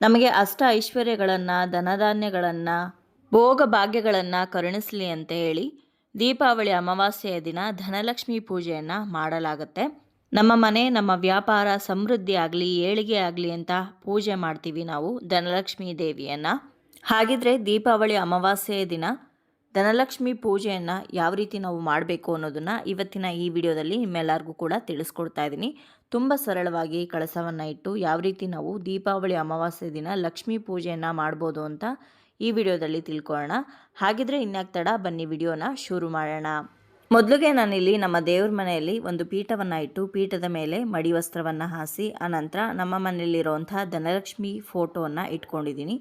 ನಮಗೆ ಅಷ್ಟ ಐಶ್ವರ್ಯಗಳನ್ನು, ಧನಧಾನ್ಯಗಳನ್ನು, ಭೋಗ ಭಾಗ್ಯಗಳನ್ನು ಕರುಣಿಸಲಿ ಅಂತ ಹೇಳಿ ದೀಪಾವಳಿ ಅಮಾವಾಸ್ಯೆಯ ದಿನ ಧನಲಕ್ಷ್ಮಿ ಪೂಜೆಯನ್ನು ಮಾಡಲಾಗುತ್ತೆ. ನಮ್ಮ ಮನೆ, ನಮ್ಮ ವ್ಯಾಪಾರ, ಸಮೃದ್ಧಿ ಆಗಲಿ, ಏಳಿಗೆ ಆಗಲಿ ಅಂತ ಪೂಜೆ ಮಾಡ್ತೀವಿ ನಾವು ಧನಲಕ್ಷ್ಮಿ ದೇವಿಯನ್ನು. ಹಾಗಿದ್ರೆ ದೀಪಾವಳಿ ಅಮಾವಾಸ್ಯೆಯ ದಿನ ಧನಲಕ್ಷ್ಮಿ ಪೂಜೆಯನ್ನು ಯಾವ ರೀತಿ ನಾವು ಮಾಡಬೇಕು ಅನ್ನೋದನ್ನು ಇವತ್ತಿನ ಈ ವಿಡಿಯೋದಲ್ಲಿ ನಿಮ್ಮೆಲ್ಲರಿಗೂ ಕೂಡ ತಿಳಿಸ್ಕೊಡ್ತಾ ಇದ್ದೀನಿ. ತುಂಬ ಸರಳವಾಗಿ ಕಳಸವನ್ನು ಇಟ್ಟು ಯಾವ ರೀತಿ ನಾವು ದೀಪಾವಳಿ ಅಮಾವಾಸ್ಯೆ ದಿನ ಲಕ್ಷ್ಮೀ ಪೂಜೆಯನ್ನು ಮಾಡ್ಬೋದು ಅಂತ ಈ ವಿಡಿಯೋದಲ್ಲಿ ತಿಳ್ಕೊಳ್ಳೋಣ. ಹಾಗಿದ್ರೆ ಇನ್ಯಾಕೆ ತಡ ಬನ್ನಿ ವಿಡಿಯೋನ ಶುರು ಮಾಡೋಣ. ಮೊದಲಿಗೆ ನಾನಿಲ್ಲಿ ನಮ್ಮ ದೇವ್ರ ಮನೆಯಲ್ಲಿ ಒಂದು ಪೀಠವನ್ನು ಇಟ್ಟು ಪೀಠದ ಮೇಲೆ ಮಡಿ ವಸ್ತ್ರವನ್ನು ಹಾಸಿ, ಆನಂತರ ನಮ್ಮ ಮನೆಯಲ್ಲಿರುವಂಥ ಧನಲಕ್ಷ್ಮಿ ಫೋಟೋವನ್ನು ಇಟ್ಕೊಂಡಿದ್ದೀನಿ.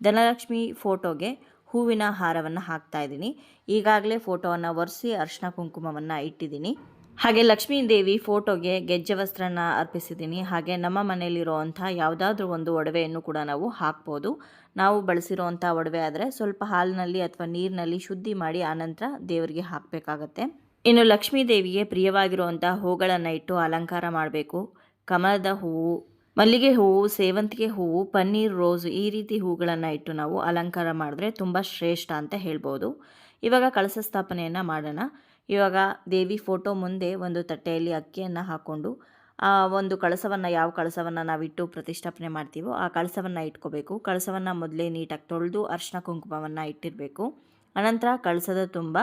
ಧನಲಕ್ಷ್ಮಿ ಫೋಟೋಗೆ ಹೂವಿನ ಹಾರವನ್ನು ಹಾಕ್ತಾ ಇದ್ದೀನಿ. ಈಗಾಗಲೇ ಫೋಟೋವನ್ನು ಒರೆಸಿ ಅರ್ಶಿನ ಕುಂಕುಮವನ್ನು ಇಟ್ಟಿದ್ದೀನಿ. ಹಾಗೆ ಲಕ್ಷ್ಮೀ ದೇವಿ ಫೋಟೋಗೆ ಗೆಜ್ಜೆ ವಸ್ತ್ರನ ಅರ್ಪಿಸಿದ್ದೀನಿ. ಹಾಗೆ ನಮ್ಮ ಮನೆಯಲ್ಲಿರುವಂಥ ಯಾವುದಾದ್ರೂ ಒಂದು ಒಡವೆಯನ್ನು ಕೂಡ ನಾವು ಹಾಕ್ಬೋದು. ನಾವು ಬಳಸಿರುವಂಥ ಒಡವೆ ಆದರೆ ಸ್ವಲ್ಪ ಹಾಲಿನಲ್ಲಿ ಅಥವಾ ನೀರಿನಲ್ಲಿ ಶುದ್ಧಿ ಮಾಡಿ ಆನಂತರ ದೇವರಿಗೆ ಹಾಕಬೇಕಾಗತ್ತೆ. ಇನ್ನು ಲಕ್ಷ್ಮೀ ದೇವಿಗೆ ಪ್ರಿಯವಾಗಿರುವಂಥ ಹೂಗಳನ್ನು ಇಟ್ಟು ಅಲಂಕಾರ ಮಾಡಬೇಕು. ಕಮಲದ ಹೂವು, ಮಲ್ಲಿಗೆ ಹೂವು, ಸೇವಂತಿಗೆ ಹೂವು, ಪನ್ನೀರ್ ರೋಸ್ ಈ ರೀತಿ ಹೂಗಳನ್ನು ಇಟ್ಟು ನಾವು ಅಲಂಕಾರ ಮಾಡಿದ್ರೆ ತುಂಬ ಶ್ರೇಷ್ಠ ಅಂತ ಹೇಳ್ಬೋದು. ಇವಾಗ ಕಳಸ ಸ್ಥಾಪನೆಯನ್ನು ಮಾಡೋಣ. ಇವಾಗ ದೇವಿ ಫೋಟೋ ಮುಂದೆ ಒಂದು ತಟ್ಟೆಯಲ್ಲಿ ಅಕ್ಕಿಯನ್ನು ಹಾಕ್ಕೊಂಡು ಆ ಒಂದು ಕಳಸವನ್ನು, ಯಾವ ಕಳಸವನ್ನು ನಾವಿಟ್ಟು ಪ್ರತಿಷ್ಠಾಪನೆ ಮಾಡ್ತೀವೋ ಆ ಕಳಸವನ್ನು ಇಟ್ಕೋಬೇಕು. ಕಳಸವನ್ನು ಮೊದಲೇ ನೀಟಾಗಿ ತೊಳೆದು ಅರ್ಶಿನ ಕುಂಕುಮವನ್ನು ಇಟ್ಟಿರಬೇಕು. ಅನಂತರ ಕಳಸದ ತುಂಬ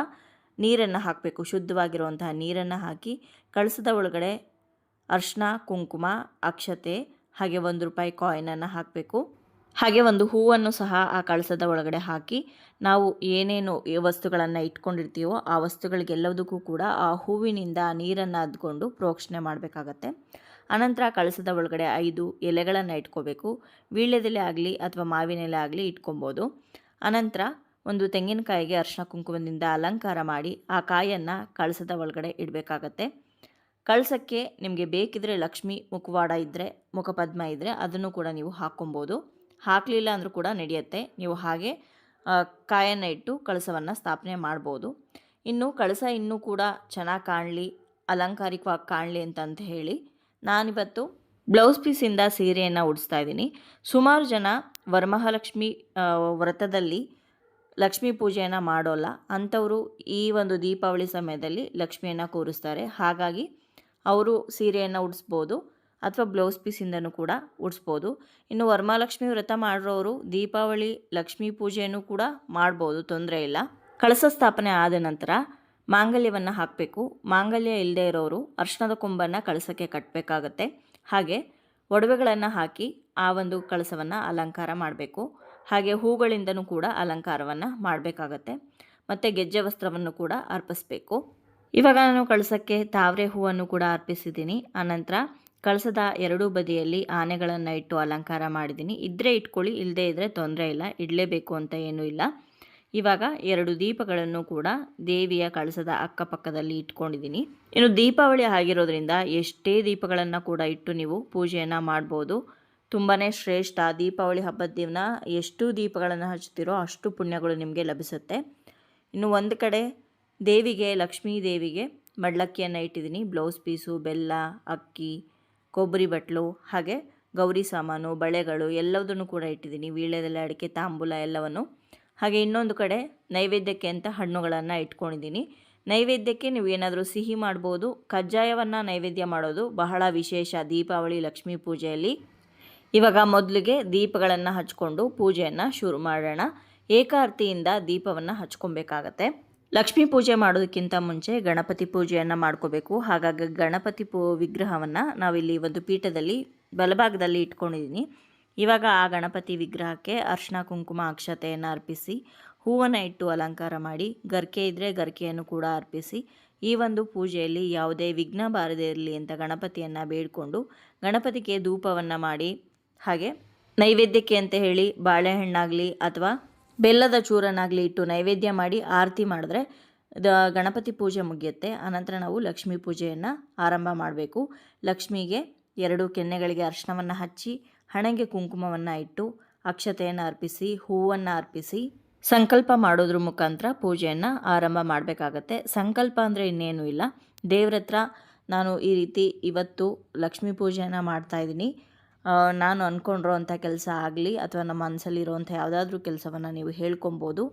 ನೀರನ್ನು ಹಾಕಬೇಕು. ಶುದ್ಧವಾಗಿರುವಂತಹ ನೀರನ್ನು ಹಾಕಿ ಕಳಸದ ಒಳಗಡೆ ಅರ್ಶಿನ ಕುಂಕುಮ, ಅಕ್ಷತೆ ಹಾಗೆ ಒಂದು ರೂಪಾಯಿ ಕಾಯಿನನ್ನು ಹಾಕಬೇಕು. ಹಾಗೆ ಒಂದು ಹೂವನ್ನು ಸಹ ಆ ಕಳಸದ ಒಳಗಡೆ ಹಾಕಿ ನಾವು ಏನೇನು ವಸ್ತುಗಳನ್ನು ಇಟ್ಕೊಂಡಿರ್ತೀವೋ ಆ ವಸ್ತುಗಳಿಗೆಲ್ಲದಕ್ಕೂ ಕೂಡ ಆ ಹೂವಿನಿಂದ ನೀರನ್ನು ಅದ್ಕೊಂಡು ಪ್ರೋಕ್ಷಣೆ ಮಾಡಬೇಕಾಗತ್ತೆ. ಅನಂತರ ಕಳಸದ ಒಳಗಡೆ ಐದು ಎಲೆಗಳನ್ನು ಇಟ್ಕೋಬೇಕು. ವೀಳ್ಯದೆಲೆ ಆಗಲಿ ಅಥವಾ ಮಾವಿನ ಎಲೆ ಆಗಲಿ ಇಟ್ಕೊಬೋದು. ಅನಂತರ ಒಂದು ತೆಂಗಿನಕಾಯಿಗೆ ಅರ್ಶಿನ ಕುಂಕುಮದಿಂದ ಅಲಂಕಾರ ಮಾಡಿ ಆ ಕಾಯನ್ನು ಕಳಸದ ಒಳಗಡೆ ಇಡಬೇಕಾಗತ್ತೆ. ಕಳಸಕ್ಕೆ ನಿಮಗೆ ಬೇಕಿದ್ರೆ ಲಕ್ಷ್ಮಿ ಮುಖವಾಡ ಇದ್ದರೆ ಮುಖಪದ್ಮ ಇದ್ದರೆ ಅದನ್ನು ಕೂಡ ನೀವು ಹಾಕ್ಕೊಬೋದು. ಹಾಕಲಿಲ್ಲ ಅಂದರೂ ಕೂಡ ನಡೆಯುತ್ತೆ. ನೀವು ಹಾಗೆ ಕಾಯನ್ನು ಇಟ್ಟು ಕಳಸವನ್ನು ಸ್ಥಾಪನೆ ಮಾಡ್ಬೋದು. ಇನ್ನು ಕಳಸ ಇನ್ನೂ ಕೂಡ ಚೆನ್ನಾಗಿ ಕಾಣಲಿ, ಅಲಂಕಾರಿಕವಾಗಿ ಕಾಣಲಿ ಅಂತಂತ ಹೇಳಿ ನಾನಿವತ್ತು ಬ್ಲೌಸ್ ಪೀಸಿಂದ ಸೀರೆಯನ್ನು ಉಡಿಸ್ತಾ ಇದ್ದೀನಿ. ಸುಮಾರು ಜನ ವರಮಹಾಲಕ್ಷ್ಮಿ ವ್ರತದಲ್ಲಿ ಲಕ್ಷ್ಮೀ ಪೂಜೆಯನ್ನು ಮಾಡೋಲ್ಲ. ಅಂಥವರು ಈ ಒಂದು ದೀಪಾವಳಿ ಸಮಯದಲ್ಲಿ ಲಕ್ಷ್ಮಿಯನ್ನು ಕೂರಿಸ್ತಾರೆ. ಹಾಗಾಗಿ ಅವರು ಸೀರೆಯನ್ನು ಉಡಿಸ್ಬೋದು. ಅಥವಾ ಬ್ಲೌಸ್ ಪೀಸಿಂದನೂ ಕೂಡ ಉಡಿಸ್ಬೋದು. ಇನ್ನು ವರಮಹಾಲಕ್ಷ್ಮಿ ವ್ರತ ಮಾಡಿರೋರು ದೀಪಾವಳಿ, ಲಕ್ಷ್ಮೀ ಪೂಜೆಯನ್ನು ಕೂಡ ಮಾಡ್ಬೋದು, ತೊಂದರೆ ಇಲ್ಲ. ಕಳಸ ಸ್ಥಾಪನೆ ಆದ ನಂತರ ಮಾಂಗಲ್ಯವನ್ನು ಹಾಕಬೇಕು. ಮಾಂಗಲ್ಯ ಇಲ್ಲದೆ ಇರೋರು ಅರ್ಶನದ ಕೊಂಬನ್ನು ಕಳಸಕ್ಕೆ ಕಟ್ಟಬೇಕಾಗತ್ತೆ ಹಾಗೆ ಒಡವೆಗಳನ್ನು ಹಾಕಿ ಆ ಒಂದು ಕಳಸವನ್ನು ಅಲಂಕಾರ ಮಾಡಬೇಕು. ಹಾಗೆ ಹೂಗಳಿಂದನೂ ಕೂಡ ಅಲಂಕಾರವನ್ನು ಮಾಡಬೇಕಾಗತ್ತೆ. ಮತ್ತು ಗೆಜ್ಜೆ ವಸ್ತ್ರವನ್ನು ಕೂಡ ಅರ್ಪಿಸಬೇಕು. ಇವಾಗ ನಾನು ಕಳಸಕ್ಕೆ ತಾವರೆ ಹೂವನ್ನು ಕೂಡ ಅರ್ಪಿಸಿದ್ದೀನಿ. ಆನಂತರ ಕಳಸದ ಎರಡೂ ಬದಿಯಲ್ಲಿ ಆನೆಗಳನ್ನು ಇಟ್ಟು ಅಲಂಕಾರ ಮಾಡಿದ್ದೀನಿ ಇದ್ದರೆ ಇಟ್ಕೊಳ್ಳಿ ಇಲ್ಲದೇ ಇದ್ದರೆ ತೊಂದರೆ ಇಲ್ಲ, ಇಡಲೇಬೇಕು ಅಂತ ಏನೂ ಇಲ್ಲ. ಇವಾಗ ಎರಡು ದೀಪಗಳನ್ನು ಕೂಡ ದೇವಿಯ ಕಳಸದ ಅಕ್ಕಪಕ್ಕದಲ್ಲಿ ಇಟ್ಕೊಂಡಿದ್ದೀನಿ ಇನ್ನು ದೀಪಾವಳಿ ಆಗಿರೋದ್ರಿಂದ ಎಷ್ಟೇ ದೀಪಗಳನ್ನು ಕೂಡ ಇಟ್ಟು ನೀವು ಪೂಜೆಯನ್ನು ಮಾಡ್ಬೋದು. ತುಂಬಾ ಶ್ರೇಷ್ಠ ದೀಪಾವಳಿ ಹಬ್ಬದ ದಿನ ಎಷ್ಟು ದೀಪಗಳನ್ನು ಹಚ್ತೀರೋ ಅಷ್ಟು ಪುಣ್ಯಗಳು ನಿಮಗೆ ಲಭಿಸುತ್ತೆ. ಇನ್ನು ಒಂದು ಕಡೆ ದೇವಿಗೆ, ಲಕ್ಷ್ಮೀ ದೇವಿಗೆ ಮಡ್ಲಕ್ಕಿಯನ್ನು ಇಟ್ಟಿದ್ದೀನಿ ಬ್ಲೌಸ್ ಪೀಸು, ಬೆಲ್ಲ, ಅಕ್ಕಿ ಕೊಬ್ಬರಿ ಬಟ್ಲು, ಹಾಗೆ ಗೌರಿ ಸಾಮಾನು, ಬಳೆಗಳು ಎಲ್ಲದನ್ನು ಕೂಡ ಇಟ್ಟಿದ್ದೀನಿ. ವೀಳ್ಯದೆಲೆ, ಅಡಿಕೆ, ತಾಂಬೂಲ ಎಲ್ಲವನ್ನು. ಹಾಗೆ ಇನ್ನೊಂದು ಕಡೆ ನೈವೇದ್ಯಕ್ಕೆ ಅಂತ ಹಣ್ಣುಗಳನ್ನು ಇಟ್ಕೊಂಡಿದ್ದೀನಿ. ನೈವೇದ್ಯಕ್ಕೆ ನೀವು ಏನಾದರೂ ಸಿಹಿ ಮಾಡ್ಬೋದು. ಕಜ್ಜಾಯವನ್ನು ನೈವೇದ್ಯ ಮಾಡೋದು ಬಹಳ ವಿಶೇಷ ದೀಪಾವಳಿ, ಲಕ್ಷ್ಮೀ ಪೂಜೆಯಲ್ಲಿ. ಇವಾಗ ಮೊದಲಿಗೆ ದೀಪಗಳನ್ನು ಹಚ್ಕೊಂಡು ಪೂಜೆಯನ್ನು ಶುರು ಮಾಡೋಣ. ಏಕಾರ್ತಿಯಿಂದ ದೀಪವನ್ನು ಹಚ್ಕೊಬೇಕಾಗತ್ತೆ. ಲಕ್ಷ್ಮೀ ಪೂಜೆ ಮಾಡೋದಕ್ಕಿಂತ ಮುಂಚೆ ಗಣಪತಿ ಪೂಜೆಯನ್ನು ಮಾಡ್ಕೋಬೇಕು. ಹಾಗಾಗಿ ಗಣಪತಿ ಪೂ ವಿಗ್ರಹವನ್ನು ನಾವಿಲ್ಲಿ ಒಂದು ಪೀಠದಲ್ಲಿ ಬಲಭಾಗದಲ್ಲಿ ಇಟ್ಕೊಂಡಿದ್ದೀನಿ ಇವಾಗ ಆ ಗಣಪತಿ ವಿಗ್ರಹಕ್ಕೆ ಅರ್ಶಿನ, ಕುಂಕುಮ, ಅಕ್ಷತೆಯನ್ನು ಅರ್ಪಿಸಿ, ಹೂವನ್ನು ಇಟ್ಟು ಅಲಂಕಾರ ಮಾಡಿ, ಗರ್ಕೆ ಇದ್ದರೆ ಗರ್ಕೆಯನ್ನು ಕೂಡ ಅರ್ಪಿಸಿ, ಈ ಒಂದು ಪೂಜೆಯಲ್ಲಿ ಯಾವುದೇ ವಿಘ್ನ ಬಾರದೇ ಇರಲಿ ಅಂತ ಗಣಪತಿಯನ್ನು ಬೇಡಿಕೊಂಡು ಗಣಪತಿಗೆ ಧೂಪವನ್ನು ಮಾಡಿ, ಹಾಗೆ ನೈವೇದ್ಯಕ್ಕೆ ಅಂತ ಹೇಳಿ ಬಾಳೆಹಣ್ಣಾಗಲಿ ಅಥವಾ ಬೆಲ್ಲದ ಚೂರನ್ನಾಗಲಿ ಇಟ್ಟು ನೈವೇದ್ಯ ಮಾಡಿ ಆರತಿ ಮಾಡಿದ್ರೆ ದ ಗಣಪತಿ ಪೂಜೆ ಮುಗಿಯುತ್ತೆ. ಆನಂತರ ನಾವು ಲಕ್ಷ್ಮೀ ಪೂಜೆಯನ್ನು ಆರಂಭ ಮಾಡಬೇಕು. ಲಕ್ಷ್ಮಿಗೆ ಎರಡು ಕೆನ್ನೆಗಳಿಗೆ ಅರ್ಶನವನ್ನು ಹಚ್ಚಿ, ಹಣೆಗೆ ಕುಂಕುಮವನ್ನು ಇಟ್ಟು, ಅಕ್ಷತೆಯನ್ನು ಅರ್ಪಿಸಿ, ಹೂವನ್ನು ಅರ್ಪಿಸಿ, ಸಂಕಲ್ಪ ಮಾಡೋದ್ರ ಮುಖಾಂತರ ಪೂಜೆಯನ್ನು ಆರಂಭ ಮಾಡಬೇಕಾಗತ್ತೆ. ಸಂಕಲ್ಪ ಅಂದರೆ ಇನ್ನೇನು ಇಲ್ಲ. ದೇವ್ರ ನಾನು ಈ ರೀತಿ ಇವತ್ತು ಲಕ್ಷ್ಮೀ ಪೂಜೆಯನ್ನು ಮಾಡ್ತಾಯಿದ್ದೀನಿ ನಾನು ಅಂದ್ಕೊಂಡಿರೋ ಅಂಥ ಕೆಲಸ ಆಗಲಿ ಅಥವಾ ನಮ್ಮ ಮನಸ್ಸಲ್ಲಿರುವಂಥ ಯಾವುದಾದ್ರೂ ಕೆಲಸವನ್ನು ನೀವು ಹೇಳ್ಕೊಬೋದು.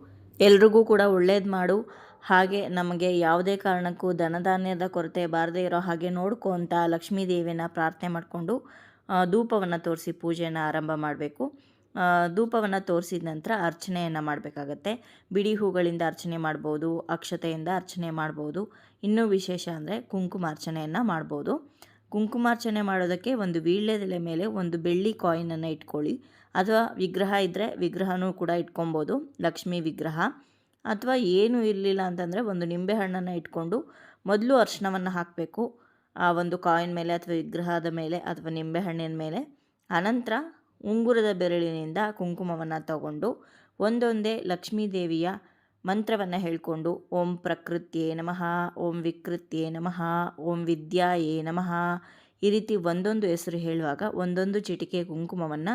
ಎಲ್ರಿಗೂ ಕೂಡ ಒಳ್ಳೇದು ಮಾಡು. ಹಾಗೆ ನಮಗೆ ಯಾವುದೇ ಕಾರಣಕ್ಕೂ ಧನಧಾನ್ಯದ ಕೊರತೆ ಬಾರದೇ ಇರೋ ಹಾಗೆ ನೋಡ್ಕೊ ಅಂತ ಲಕ್ಷ್ಮೀ ದೇವಿನ ಪ್ರಾರ್ಥನೆ ಮಾಡಿಕೊಂಡು ಧೂಪವನ್ನು ತೋರಿಸಿ ಪೂಜೆಯನ್ನು ಆರಂಭ ಮಾಡಬೇಕು. ಧೂಪವನ್ನು ತೋರಿಸಿದ ನಂತರ ಅರ್ಚನೆಯನ್ನು ಮಾಡಬೇಕಾಗತ್ತೆ. ಬಿಡಿ ಹೂಗಳಿಂದ ಅರ್ಚನೆ ಮಾಡ್ಬೋದು, ಅಕ್ಷತೆಯಿಂದ ಅರ್ಚನೆ ಮಾಡ್ಬೋದು. ಇನ್ನೂ ವಿಶೇಷ ಅಂದರೆ ಕುಂಕುಮಾರ್ಚನೆಯನ್ನು ಮಾಡ್ಬೋದು. ಕುಂಕುಮಾರ್ಚನೆ ಮಾಡೋದಕ್ಕೆ ಒಂದು ವೀಳ್ಯದೆಲೆ ಮೇಲೆ ಒಂದು ಬೆಳ್ಳಿ ಕಾಯಿನನ್ನು ಇಟ್ಕೊಳ್ಳಿ. ಅಥವಾ ವಿಗ್ರಹ ಇದ್ದರೆ ವಿಗ್ರಹನೂ ಕೂಡ ಇಟ್ಕೊಬೋದು, ಲಕ್ಷ್ಮೀ ವಿಗ್ರಹ. ಅಥವಾ ಏನೂ ಇರಲಿಲ್ಲ ಅಂತಂದರೆ ಒಂದು ನಿಂಬೆಹಣ್ಣನ್ನು ಇಟ್ಕೊಂಡು ಮೊದಲು ಅರ್ಶನವನ್ನು ಹಾಕಬೇಕು. ಆ ಒಂದು ಕಾಯಿನ್ ಮೇಲೆ ಅಥವಾ ವಿಗ್ರಹದ ಮೇಲೆ ಅಥವಾ ನಿಂಬೆಹಣ್ಣಿನ ಮೇಲೆ. ಅನಂತರ ಉಂಗುರದ ಬೆರಳಿನಿಂದ ಕುಂಕುಮವನ್ನು ತಗೊಂಡು ಒಂದೊಂದೇ ಲಕ್ಷ್ಮೀ ದೇವಿಯ ಮಂತ್ರವನ್ನು ಹೇಳಿಕೊಂಡು ಓಂ ಪ್ರಕೃತಿಯೇ ನಮಃ, ಓಂ ವಿಕೃತ್ಯೇ ನಮಃ, ಓಂ ವಿದ್ಯಾಯೇ ನಮಃ ಈ ರೀತಿ ಒಂದೊಂದು ಹೆಸರು ಹೇಳುವಾಗ ಒಂದೊಂದು ಚಿಟಿಕೆ ಕುಂಕುಮವನ್ನು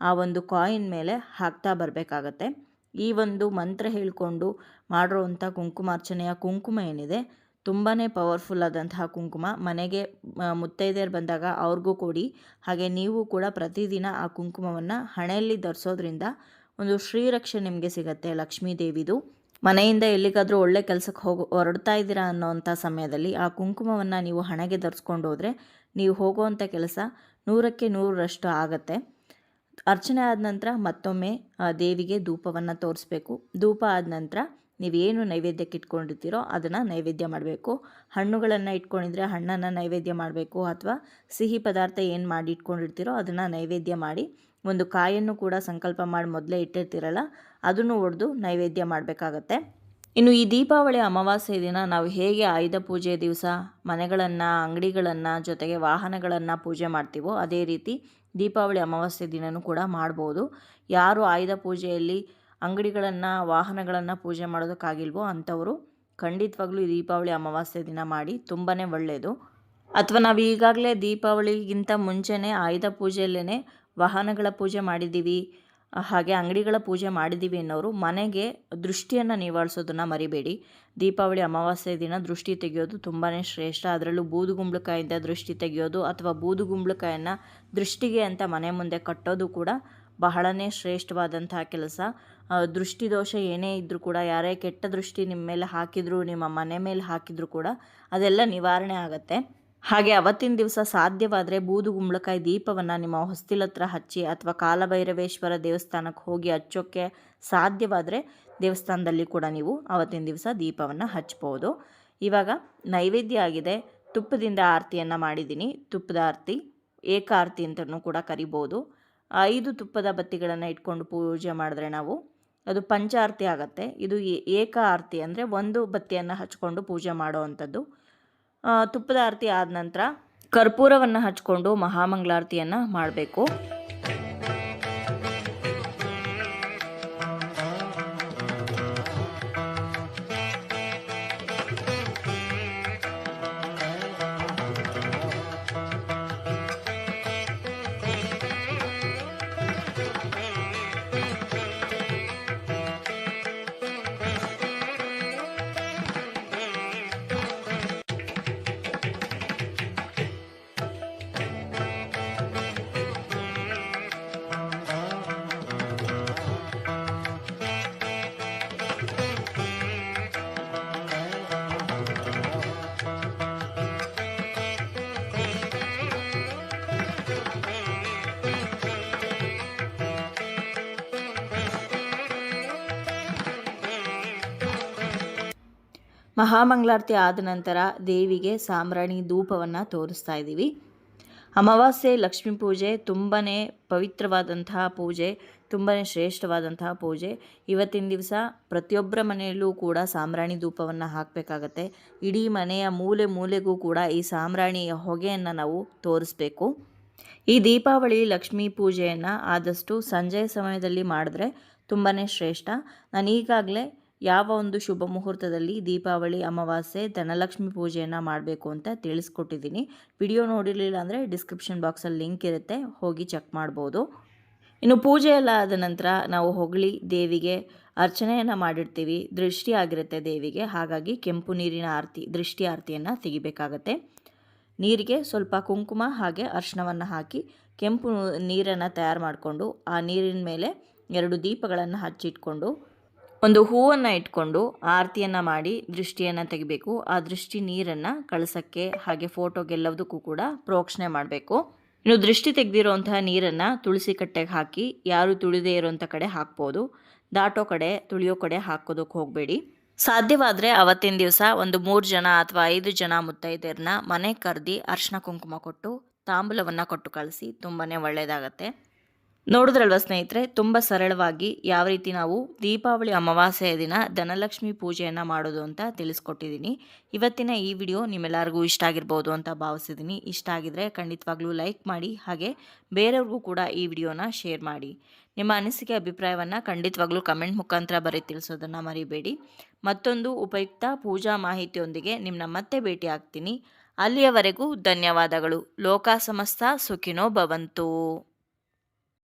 ಆ ಒಂದು ಕಾಯಿನ್ ಮೇಲೆ ಹಾಕ್ತಾ ಬರಬೇಕಾಗತ್ತೆ. ಈ ಒಂದು ಮಂತ್ರ ಹೇಳಿಕೊಂಡು ಮಾಡಿರುವಂಥ ಕುಂಕುಮಾರ್ಚನೆಯ ಕುಂಕುಮ ಏನಿದೆ ತುಂಬಾ ಪವರ್ಫುಲ್ ಆದಂತಹ ಕುಂಕುಮ. ಮನೆಗೆ ಮುತ್ತೈದೆಯರು ಬಂದಾಗ ಅವ್ರಿಗೂ ಕೊಡಿ, ಹಾಗೆ ನೀವು ಕೂಡ ಪ್ರತಿದಿನ ಆ ಕುಂಕುಮವನ್ನು ಹಣೆಯಲ್ಲಿ ಧರಿಸೋದ್ರಿಂದ ಒಂದು ಶ್ರೀರಕ್ಷೆ ನಿಮಗೆ ಸಿಗತ್ತೆ ಲಕ್ಷ್ಮೀ ದೇವಿದು ಮನೆಯಿಂದ ಎಲ್ಲಿಗಾದರೂ ಒಳ್ಳೆ ಕೆಲಸಕ್ಕೆ ಹೋಗಿ, ಹೊರಡ್ತಾ ಇದ್ದೀರಾ ಅನ್ನೋವಂಥ ಸಮಯದಲ್ಲಿ ಆ ಕುಂಕುಮವನ್ನು ನೀವು ಹಣೆಗೆ ಧರಿಸ್ಕೊಂಡು ಹೋದರೆ ನೀವು ಹೋಗುವಂಥ ಕೆಲಸ ನೂರಕ್ಕೆ ನೂರರಷ್ಟು ಆಗತ್ತೆ. ಅರ್ಚನೆ ಆದ ನಂತರ ಮತ್ತೊಮ್ಮೆ ದೇವಿಗೆ ಧೂಪವನ್ನು ತೋರಿಸ್ಬೇಕು. ಧೂಪ ಆದ ನಂತರ ನೀವೇನು ನೈವೇದ್ಯಕ್ಕೆ ಇಟ್ಕೊಂಡಿರ್ತೀರೋ ಅದನ್ನು ನೈವೇದ್ಯ ಮಾಡಬೇಕು. ಹಣ್ಣುಗಳನ್ನು ಇಟ್ಕೊಂಡಿದ್ರೆ ಹಣ್ಣನ್ನು ನೈವೇದ್ಯ ಮಾಡಬೇಕು ಅಥವಾ ಸಿಹಿ ಪದಾರ್ಥ ಏನು ಮಾಡಿ ಇಟ್ಕೊಂಡಿರ್ತೀರೋ ಅದನ್ನು ನೈವೇದ್ಯ ಮಾಡಿ ಒಂದು ಕಾಯನ್ನು ಕೂಡ ಸಂಕಲ್ಪ ಮಾಡಿ ಮೊದಲೇ ಇಟ್ಟಿರ್ತೀರಲ್ಲ ಅದನ್ನು ಒಡೆದು ನೈವೇದ್ಯ ಮಾಡಬೇಕಾಗತ್ತೆ. ಇನ್ನು ಈ ದೀಪಾವಳಿ ಅಮಾವಾಸ್ಯೆ ದಿನ ನಾವು ಹೇಗೆ ಆಯುಧ ಪೂಜೆ ದಿವಸ, ಮನೆಗಳನ್ನು, ಅಂಗಡಿಗಳನ್ನು ಜೊತೆಗೆ ವಾಹನಗಳನ್ನು ಪೂಜೆ ಮಾಡ್ತೀವೋ ಅದೇ ರೀತಿ ದೀಪಾವಳಿ ಅಮಾವಾಸ್ಯೆ ದಿನವೂ ಕೂಡ ಮಾಡ್ಬೋದು. ಯಾರು ಆಯುಧ ಪೂಜೆಯಲ್ಲಿ ಅಂಗಡಿಗಳನ್ನು, ವಾಹನಗಳನ್ನು ಪೂಜೆ ಮಾಡೋದಕ್ಕಾಗಿಲ್ವೋ ಅಂಥವರು ಖಂಡಿತವಾಗ್ಲೂ ಈ ದೀಪಾವಳಿ ಅಮಾವಾಸ್ಯೆ ದಿನ ಮಾಡಿ ತುಂಬಾ ಒಳ್ಳೆಯದು ಅಥವಾ ನಾವು ಈಗಾಗಲೇ ದೀಪಾವಳಿಗಿಂತ ಮುಂಚೆನೇ ಆಯುಧ ಪೂಜೆಯಲ್ಲೇ ವಾಹನಗಳ ಪೂಜೆ ಮಾಡಿದ್ದೀವಿ, ಹಾಗೆ ಅಂಗಡಿಗಳ ಪೂಜೆ ಮಾಡಿದ್ದೀವಿ ಅನ್ನೋರು ಮನೆಗೆ ದೃಷ್ಟಿಯನ್ನು ನಿವಾರಿಸೋದನ್ನು ಮರಿಬೇಡಿ. ದೀಪಾವಳಿ ಅಮಾವಾಸ್ಯೆ ದಿನ ದೃಷ್ಟಿ ತೆಗೆಯೋದು ತುಂಬಾ ಶ್ರೇಷ್ಠ. ಅದರಲ್ಲೂ ಬೂದುಗುಂಬಳಕಾಯಿಂದ ದೃಷ್ಟಿ ತೆಗೆಯೋದು ಅಥವಾ ಬೂದುಗುಂಬಳಕಾಯನ್ನು ದೃಷ್ಟಿಗೆ ಅಂತ ಮನೆ ಮುಂದೆ ಕಟ್ಟೋದು ಕೂಡ ಬಹಳನೇ ಶ್ರೇಷ್ಠವಾದಂತಹ ಕೆಲಸ. ದೃಷ್ಟಿದೋಷ ಏನೇ ಇದ್ದರೂ ಕೂಡ, ಯಾರೇ ಕೆಟ್ಟ ದೃಷ್ಟಿ ನಿಮ್ಮ ಮೇಲೆ ಹಾಕಿದರೂ, ನಿಮ್ಮ ಮನೆ ಮೇಲೆ ಹಾಕಿದರೂ ಕೂಡ ಅದೆಲ್ಲ ನಿವಾರಣೆ ಆಗುತ್ತೆ. ಹಾಗೆ ಅವತ್ತಿನ ದಿವಸ ಸಾಧ್ಯವಾದರೆ ಬೂದು ಗುಂಬಳಕಾಯಿ ದೀಪವನ್ನು ನಿಮ್ಮ ಹೊಸ್ತಿಲ ಹತ್ರ ಹಚ್ಚಿ ಅಥವಾ ಕಾಲಭೈರವೇಶ್ವರ ದೇವಸ್ಥಾನಕ್ಕೆ ಹೋಗಿ ಹಚ್ಚೋಕ್ಕೆ ಸಾಧ್ಯವಾದರೆ ದೇವಸ್ಥಾನದಲ್ಲಿ ಕೂಡ ನೀವು ಅವತ್ತಿನ ದಿವಸ ದೀಪವನ್ನು ಹಚ್ಬೋದು. ಇವಾಗ ನೈವೇದ್ಯ ಆಗಿದೆ. ತುಪ್ಪದಿಂದ ಆರತಿಯನ್ನು ಮಾಡಿದ್ದೀನಿ. ತುಪ್ಪದ ಆರತಿ ಏಕ ಆರತಿ ಅಂತಲೂ ಕೂಡ ಕರಿಬೋದು. ಐದು ತುಪ್ಪದ ಬತ್ತಿಗಳನ್ನು ಇಟ್ಕೊಂಡು ಪೂಜೆ ಮಾಡಿದ್ರೆ ನಾವು ಅದು ಪಂಚಾರತಿ ಆಗುತ್ತೆ. ಇದು ಏಕ ಆರತಿ ಅಂದರೆ ಒಂದು ಬತ್ತಿಯನ್ನು ಹಚ್ಕೊಂಡು ಪೂಜೆ ಮಾಡುವಂಥದ್ದು ತುಪ್ಪದ ಆರತಿ ಆದ ನಂತರ ಕರ್ಪೂರವನ್ನು ಹಚ್ಕೊಂಡು ಮಹಾಮಂಗಳಾರತಿಯನ್ನು ಮಾಡಬೇಕು. ಮಹಾಮಂಗಳಾರತಿ ಆದ ನಂತರ ದೇವಿಗೆ ಸಾಂಬ್ರಾಣಿ ಧೂಪವನ್ನು ತೋರಿಸ್ತಾ ಇದ್ದೀವಿ. ಅಮಾವಾಸ್ಯೆ, ಲಕ್ಷ್ಮೀ ಪೂಜೆ ತುಂಬಾ ಪವಿತ್ರವಾದಂತಹ ಪೂಜೆ ತುಂಬಾ ಶ್ರೇಷ್ಠವಾದಂತಹ ಪೂಜೆ. ಇವತ್ತಿನ ದಿವಸ ಪ್ರತಿಯೊಬ್ಬರ ಮನೆಯಲ್ಲೂ ಕೂಡ ಸಾಂಬ್ರಾಣಿ ಧೂಪವನ್ನು ಹಾಕಬೇಕಾಗತ್ತೆ. ಇಡೀ ಮನೆಯ ಮೂಲೆ ಮೂಲೆಗೂ ಕೂಡ ಈ ಸಾಂಬ್ರಾಣಿಯ ಹೊಗೆಯನ್ನು ನಾವು ತೋರಿಸ್ಬೇಕು. ಈ ದೀಪಾವಳಿ, ಲಕ್ಷ್ಮೀ ಪೂಜೆಯನ್ನು ಆದಷ್ಟು ಸಂಜೆಯ ಸಮಯದಲ್ಲಿ ಮಾಡಿದ್ರೆ ತುಂಬಾ ಶ್ರೇಷ್ಠ. ನಾನು ಈಗಾಗಲೇ ಯಾವ ಒಂದು ಶುಭ ಮುಹೂರ್ತದಲ್ಲಿ ದೀಪಾವಳಿ, ಅಮಾವಾಸ್ಯೆ, ಧನಲಕ್ಷ್ಮಿ ಪೂಜೆಯನ್ನು ಮಾಡಬೇಕು ಅಂತ ತಿಳಿಸ್ಕೊಟ್ಟಿದ್ದೀನಿ. ವಿಡಿಯೋ ನೋಡಿರಲಿಲ್ಲ ಅಂದರೆ ಡಿಸ್ಕ್ರಿಪ್ಷನ್ ಬಾಕ್ಸಲ್ಲಿ ಲಿಂಕ್ ಇರುತ್ತೆ, ಹೋಗಿ ಚೆಕ್ ಮಾಡ್ಬೋದು. ಇನ್ನು ಪೂಜೆ ಎಲ್ಲ ಆದ ನಂತರ ನಾವು ಹೊಗಳಿ ದೇವಿಗೆ ಅರ್ಚನೆಯನ್ನು ಮಾಡಿರ್ತೀವಿ. ದೃಷ್ಟಿ ಆಗಿರುತ್ತೆ ದೇವಿಗೆ, ಹಾಗಾಗಿ ಕೆಂಪು ನೀರಿನ ಆರತಿ, ದೃಷ್ಟಿ ಆರತಿಯನ್ನು ತೆಗಿಬೇಕಾಗತ್ತೆ. ನೀರಿಗೆ ಸ್ವಲ್ಪ ಕುಂಕುಮ ಹಾಗೆ ಅರ್ಶನವನ್ನು ಹಾಕಿ ಕೆಂಪು ನೀರನ್ನು ತಯಾರು ಮಾಡಿಕೊಂಡು ಆ ನೀರಿನ ಮೇಲೆ ಎರಡು ದೀಪಗಳನ್ನು ಹಚ್ಚಿಟ್ಕೊಂಡು ಒಂದು ಹೂವನ್ನು ಇಟ್ಕೊಂಡು ಆರತಿಯನ್ನು ಮಾಡಿ ದೃಷ್ಟಿಯನ್ನು ತೆಗಿಬೇಕು. ಆ ದೃಷ್ಟಿ ನೀರನ್ನು ಕಳಸಕ್ಕೆ ಹಾಗೆ ಫೋಟೋಗೆಲ್ಲದಕ್ಕೂ ಕೂಡ ಪ್ರೋಕ್ಷಣೆ ಮಾಡಬೇಕು. ಇನ್ನು ದೃಷ್ಟಿ ತೆಗೆದಿರುವಂತಹ ನೀರನ್ನು ತುಳಸಿ ಕಟ್ಟೆಗೆ ಹಾಕಿ, ಯಾರು ತುಳಿದೇ ಇರುವಂಥ ಕಡೆ ಹಾಕ್ಬೋದು. ದಾಟೋ ಕಡೆ, ತುಳಿಯೋ ಕಡೆ ಹಾಕೋದಕ್ಕೆ ಹೋಗಬೇಡಿ. ಸಾಧ್ಯವಾದರೆ ಅವತ್ತಿನ ದಿವಸ ಒಂದು ಮೂರು ಜನ ಅಥವಾ ಐದು ಜನ ಮುತ್ತೈದೆಯರನ್ನ ಮನೆ ಕರೆದಿ ಅರ್ಶಿನ ಕುಂಕುಮ ಕೊಟ್ಟು ತಾಂಬೂಲವನ್ನು ಕೊಟ್ಟು ಕಳಿಸಿ ತುಂಬಾ ಒಳ್ಳೆಯದಾಗತ್ತೆ ನೋಡಿದ್ರಲ್ವ ಸ್ನೇಹಿತರೆ, ತುಂಬ ಸರಳವಾಗಿ ಯಾವ ರೀತಿ ನಾವು ದೀಪಾವಳಿ ಅಮಾವಾಸ್ಯೆಯ ದಿನ ಧನಲಕ್ಷ್ಮಿ ಪೂಜೆಯನ್ನು ಮಾಡೋದು ಅಂತ ತಿಳಿಸ್ಕೊಟ್ಟಿದ್ದೀನಿ. ಇವತ್ತಿನ ಈ ವಿಡಿಯೋ ನಿಮ್ಮೆಲ್ಲರಿಗೂ ಇಷ್ಟ ಆಗಿರ್ಬೋದು ಅಂತ ಭಾವಿಸಿದ್ದೀನಿ. ಇಷ್ಟ ಆಗಿದ್ರೆ ಖಂಡಿತವಾಗ್ಲೂ ಲೈಕ್ ಮಾಡಿ, ಹಾಗೆ ಬೇರೆಯವ್ರಿಗೂ ಕೂಡ ಈ ವಿಡಿಯೋನ ಶೇರ್ ಮಾಡಿ. ನಿಮ್ಮ ಅನಿಸಿಕೆ, ಅಭಿಪ್ರಾಯವನ್ನು ಖಂಡಿತವಾಗ್ಲೂ ಕಮೆಂಟ್ ಮುಖಾಂತರ ಬರೀ ತಿಳಿಸೋದನ್ನು ಮರಿಬೇಡಿ. ಮತ್ತೊಂದು ಉಪಯುಕ್ತ ಪೂಜಾ ಮಾಹಿತಿಯೊಂದಿಗೆ ನಿಮ್ಮನ್ನ ಮತ್ತೆ ಭೇಟಿ ಆಗ್ತೀನಿ. ಅಲ್ಲಿಯವರೆಗೂ ಧನ್ಯವಾದಗಳು. ಲೋಕ ಸಮಸ್ತ ಸುಖಿನೋ ಭವಂತು.